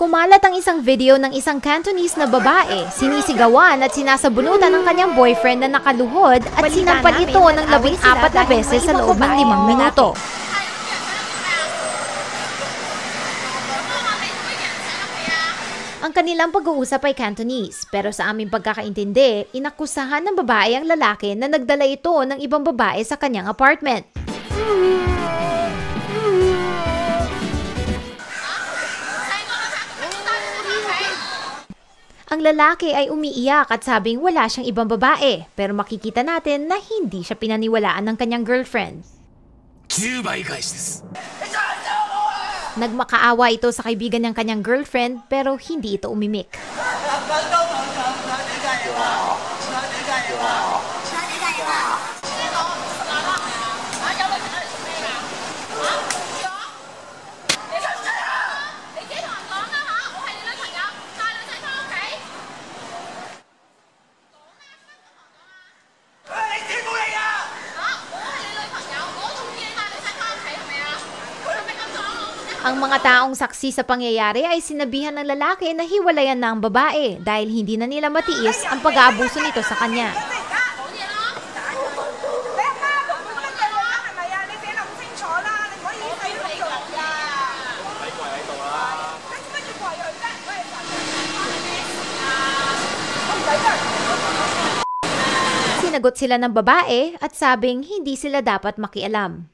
Kumalat ang isang video ng isang Cantonese na babae, sinisigawan at sinasabunutan ng kanyang boyfriend na nakaluhod at sinampal ito ng labing apat na beses sa loob ng limang ang minuto. Ang kanilang pag-uusap ay Cantonese, pero sa aming pagkakaintindi, inakusahan ng babae ang lalaki na nagdala ito ng ibang babae sa kanyang apartment. Ang lalaki ay umiiyak at sabing wala siyang ibang babae, pero makikita natin na hindi siya pinaniwalaan ng kanyang girlfriend. Nagmakaawa ito sa kaibigan ng kanyang girlfriend pero hindi ito umimik. Ang mga taong saksi sa pangyayari ay sinabihan ng lalaki na hiwalayan na ang babae dahil hindi na nila matiis ang pag-aabuso nito sa kanya. Sinagot sila ng babae at sabing hindi sila dapat makialam.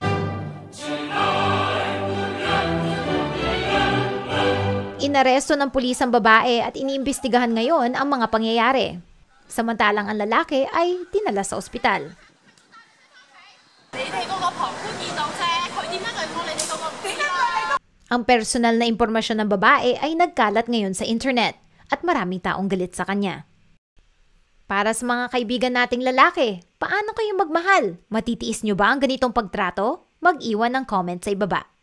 Inaresto ng pulis ang babae at iniimbestigahan ngayon ang mga pangyayari. Samantalang ang lalaki ay tinala sa ospital. Ang personal na impormasyon ng babae ay nagkalat ngayon sa internet at maraming taong galit sa kanya. Para sa mga kaibigan nating lalaki, paano kayo magmahal? Matitiis nyo ba ang ganitong pagtrato? Mag-iwan ng comment sa ibaba.